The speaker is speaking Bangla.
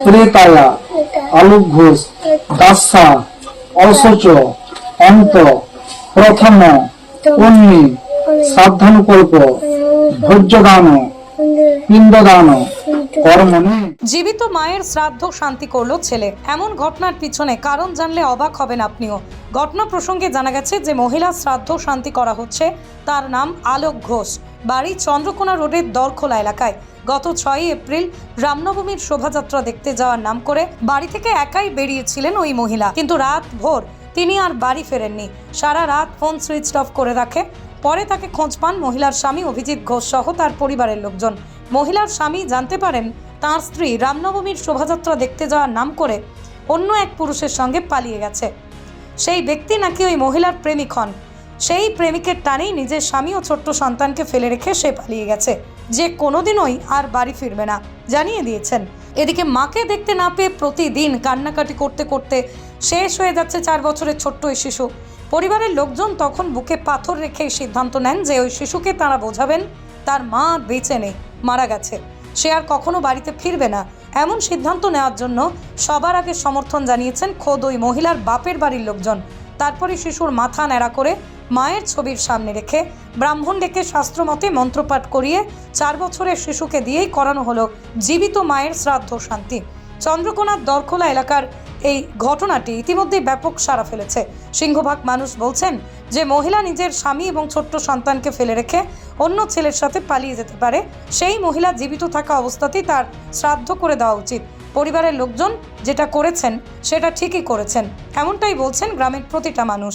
ত্রেতায়া আলোক ঘোষ, দাসা অসচ অন্ত, প্রথম ভোজ্যদান, পিণ্ডদান জীবিত মায়ের শ্রাদ্ধ শান্তি করল ছেলে। এমন ঘটনার পিছনে কারণ জানলে অবাক হবেন আপনিও। ঘটনা প্রসঙ্গে জানা গেছে যে মহিলা শ্রাদ্ধ শান্তি করা হচ্ছে, তার নাম আলোক ঘোষ। বাড়ি চন্দ্রকোনা রোডের দরখোলা এলাকায়। গত ছয়ই এপ্রিল রামনবমীর শোভাযাত্রা দেখতে যাওয়ার নাম করে বাড়ি থেকে একাই বেরিয়েছিলেন ওই মহিলা। কিন্তু রাত ভোর তিনি আর বাড়ি ফেরেননি। সারা রাত ফোন সুইচ অফ করে রাখে। পরে তাকে খোঁজ পান মহিলার স্বামী অভিজিৎ ঘোষ সহ তার পরিবারের লোকজন। মহিলার স্বামী জানতে পারেন, তার স্ত্রী রামনবমীর শোভাযাত্রা দেখতে যাওয়ার নাম করে অন্য এক পুরুষের সঙ্গে পালিয়ে গেছে। সেই ব্যক্তি নাকি ওই মহিলার প্রেমিক হন। সেই প্রেমিকের টানেই নিজের স্বামী ও ছোট্ট সন্তানকে ফেলে রেখে সে পালিয়ে গেছে। যে কোনোদিনই আর বাড়ি ফিরবে না, জানিয়ে দিয়েছেন। এদিকে মাকে দেখতে না পেয়ে প্রতিদিন কান্নাকাটি করতে করতে শেষ হয়ে যাচ্ছে চার বছরের ছোট্ট ওই শিশু। পরিবারের লোকজন তখন বুকে পাথর রেখে সিদ্ধান্ত নেন যে ওই শিশুকে তারা বোঝাবেন, তার মা বেঁচে নেই, মারা গেছে। সে আর কখনো বাড়িতে ফিরবে না। এমন সিদ্ধান্ত নেওয়ার জন্য সবার আগে সমর্থন জানিয়েছেন খোদ ওই মহিলার বাপের বাড়ির লোকজন। তারপরে শিশুর মাথা ন্যাড়া করে মায়ের ছবির সামনে রেখে ব্রাহ্মণ ডেকে শাস্ত্রমতে মন্ত্রপাঠ করিয়ে চার বছরের শিশুকে দিয়েই করানো হলো জীবিত মায়ের শ্রাদ্ধ শান্তি। চন্দ্রকোনার দরখোলা এলাকার এই ঘটনাটি ইতিমধ্যেই ব্যাপক সাড়া ফেলেছে। সিংহভাগ মানুষ বলছেন যে মহিলা নিজের স্বামী এবং ছোট্ট সন্তানকে ফেলে রেখে অন্য ছেলের সাথে পালিয়ে যেতে পারে, সেই মহিলা জীবিত থাকা অবস্থাতেই তার শ্রাদ্ধ করে দেওয়া উচিত। পরিবারের লোকজন যেটা করেছেন, সেটা ঠিকই করেছেন, এমনটাই বলছেন গ্রামের প্রতিটা মানুষ।